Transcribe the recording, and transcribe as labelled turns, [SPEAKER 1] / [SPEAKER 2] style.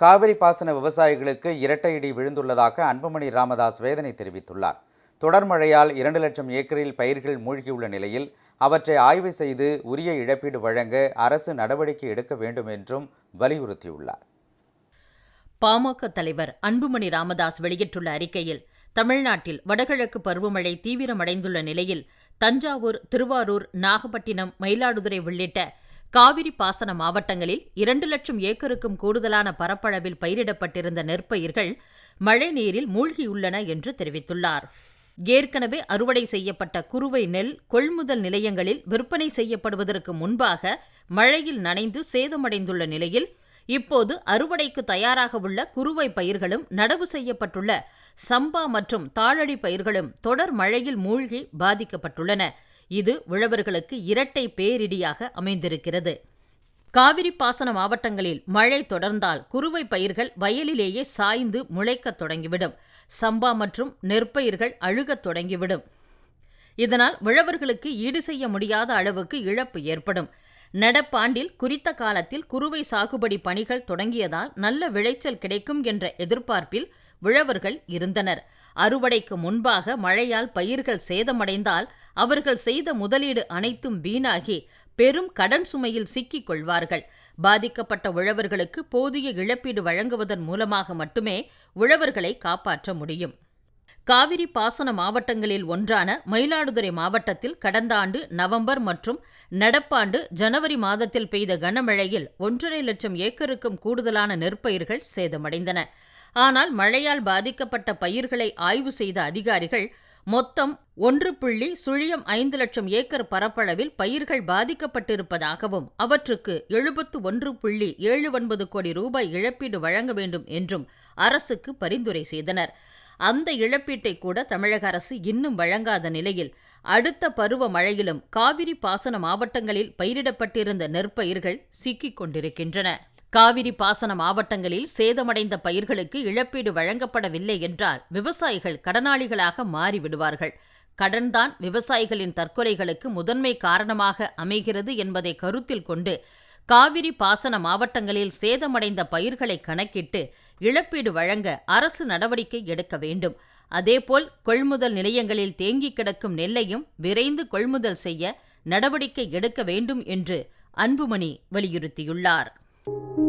[SPEAKER 1] காவிரி பாசன விவசாயிகளுக்கு இரட்டை இடி விழுந்துள்ளதாக அன்புமணி ராமதாஸ் வேதனை தெரிவித்துள்ளார். தொடர் மழையால் இரண்டு லட்சம் ஏக்கரில் பயிர்கள் மூழ்கியுள்ள நிலையில் அவற்றை ஆய்வு செய்து உரிய இழப்பீடு வழங்க அரசு நடவடிக்கை எடுக்க வேண்டும் என்றும் வலியுறுத்தியுள்ளார்.
[SPEAKER 2] பாமக தலைவர் அன்புமணி ராமதாஸ் வெளியிட்டுள்ள அறிக்கையில் தமிழ்நாட்டில் வடகிழக்கு பருவமழை தீவிரமடைந்துள்ள நிலையில் தஞ்சாவூர் திருவாரூர் நாகப்பட்டினம் மயிலாடுதுறை உள்ளிட்ட காவிரி பாசன மாவட்டங்களில் இரண்டு லட்சம் ஏக்கருக்கும் கூடுதலான பரப்பளவில் பயிரிடப்பட்டிருந்த நெற்பயிர்கள் மழைநீரில் மூழ்கியுள்ளன என்று தெரிவித்துள்ளார். ஏற்கனவே அறுவடை செய்யப்பட்ட குறுவை நெல் கொள்முதல் நிலையங்களில் விற்பனை செய்யப்படுவதற்கு முன்பாக மழையில் நனைந்து சேதமடைந்துள்ள நிலையில் இப்போது அறுவடைக்கு தயாராக உள்ள குறுவை பயிர்களும் நடவு செய்யப்பட்டுள்ள சம்பா மற்றும் தாளடி பயிர்களும் தொடர் மழையில் மூழ்கி பாதிக்கப்பட்டுள்ளன. இது உழவர்களுக்கு இரட்டை பேரிடியாக அமைந்திருக்கிறது. காவிரி பாசன மாவட்டங்களில் மழை தொடர்ந்தால் குறுவை பயிர்கள் வயலிலேயே சாய்ந்து முளைக்கத் தொடங்கிவிடும். சம்பா மற்றும் நெற்பயிர்கள் அழுகத் தொடங்கிவிடும். இதனால் உழவர்களுக்கு ஈடு செய்ய முடியாத அளவுக்கு இழப்பு ஏற்படும். நடப்பாண்டில் குறித்த காலத்தில் குறுவை சாகுபடி பணிகள் தொடங்கியதால் நல்ல விளைச்சல் கிடைக்கும் என்ற எதிர்பார்ப்பில் உழவர்கள் இருந்தனர். அறுவடைக்கு முன்பாக மழையால் பயிர்கள் சேதமடைந்தால் அவர்கள் செய்த முதலீடு அனைத்தும் வீணாகி பெரும் கடன் சுமையில் சிக்கிக் கொள்வார்கள். பாதிக்கப்பட்ட உழவர்களுக்கு போதிய இழப்பீடு வழங்குவதன் மூலமாக மட்டுமே உழவர்களை காப்பாற்ற முடியும். காவிரி பாசன மாவட்டங்களில் ஒன்றான மயிலாடுதுறை மாவட்டத்தில் கடந்த ஆண்டு நவம்பர் மற்றும் நடப்பாண்டு ஜனவரி மாதத்தில் பெய்த கனமழையில் ஒன்றரை லட்சம் ஏக்கருக்கும் கூடுதலான நெற்பயிர்கள் சேதமடைந்தன. ஆனால் மழையால் பாதிக்கப்பட்ட பயிர்களை ஆய்வு செய்த அதிகாரிகள் மொத்தம் ஒன்று புள்ளி சுழியம் ஐந்து லட்சம் ஏக்கர் பரப்பளவில் பயிர்கள் பாதிக்கப்பட்டிருப்பதாகவும் அவற்றுக்கு எழுபத்து ஒன்று புள்ளி ஏழு ஒன்பது கோடி ரூபாய் இழப்பீடு வழங்க வேண்டும் என்றும் அரசுக்கு பரிந்துரை செய்தனர். அந்த இழப்பீட்டை கூட தமிழக அரசு இன்னும் வழங்காத நிலையில் அடுத்த பருவ மழையிலும் காவிரி பாசன மாவட்டங்களில் பயிரிடப்பட்டிருந்த நெற்பயிர்கள் சிக்கிக் கொண்டிருக்கின்றன. காவிரி பாசன மாவட்டங்களில் சேதமடைந்த பயிர்களுக்கு இழப்பீடு வழங்கப்படவில்லை என்றால் விவசாயிகள் கடனாளிகளாக மாறிவிடுவார்கள். கடன்தான் விவசாயிகளின் தற்கொலைகளுக்கு முதன்மை காரணமாக அமைகிறது என்பதை கருத்தில் கொண்டு காவிரி பாசன மாவட்டங்களில் சேதமடைந்த பயிர்களை கணக்கிட்டு இழப்பீடு வழங்க அரசு நடவடிக்கை எடுக்க வேண்டும். அதேபோல் கொள்முதல் நிலையங்களில் தேங்கிக் கிடக்கும் நெல்லையும் விரைந்து கொள்முதல் செய்ய நடவடிக்கை எடுக்க வேண்டும் என்று அன்புமணி வலியுறுத்தியுள்ளார். Thank you.